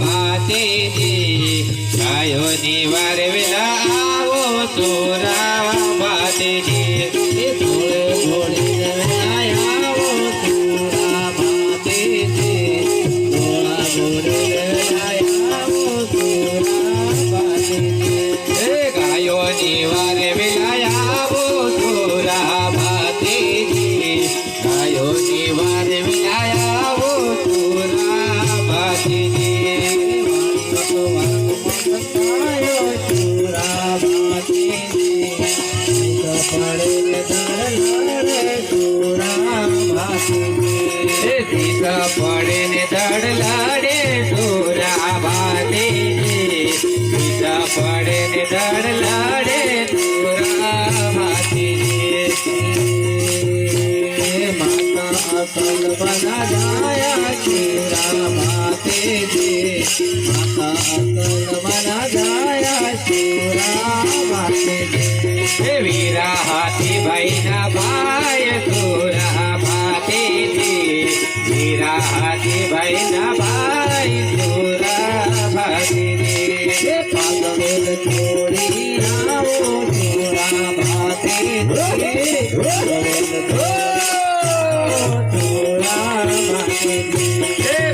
ભાતીજી ગાયોની વાર વેલા આવો તોરા ભાતીજી ધોળે ધોળીને આવો સુરા ભાતીજી ગાયોની વાર धडलाडे डोरा भाले सीता पडेने धडलाडे डोरा भाले माता जाया शिरा दे माता जाया शिरा माते वीरा हाथी भाई ना હાથી ભાઈ ના ભાઈ ભાતીજી હે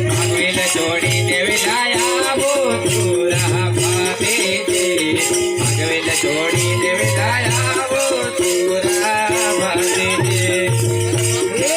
ભાગવેલ જોડીને વિલાયા આવો સોરા ભાતીજી ભાગવેલ જોડીને વિલાયા આવો સોરા ભાતીજી હે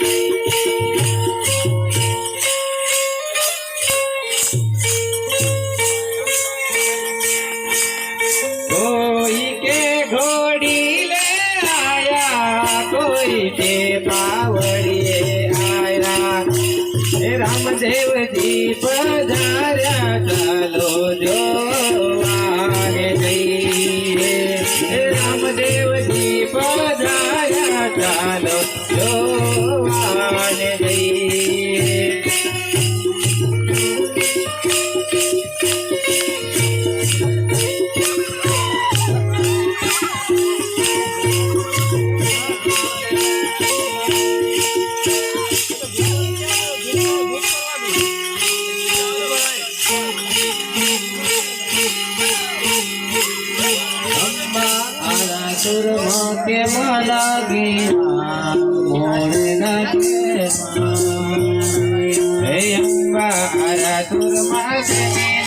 कोरीचे पावडिये आयरा. रामदेव जी पधाऱ्याचा મારા સુરમાં કે મારા ગીરા મોર ના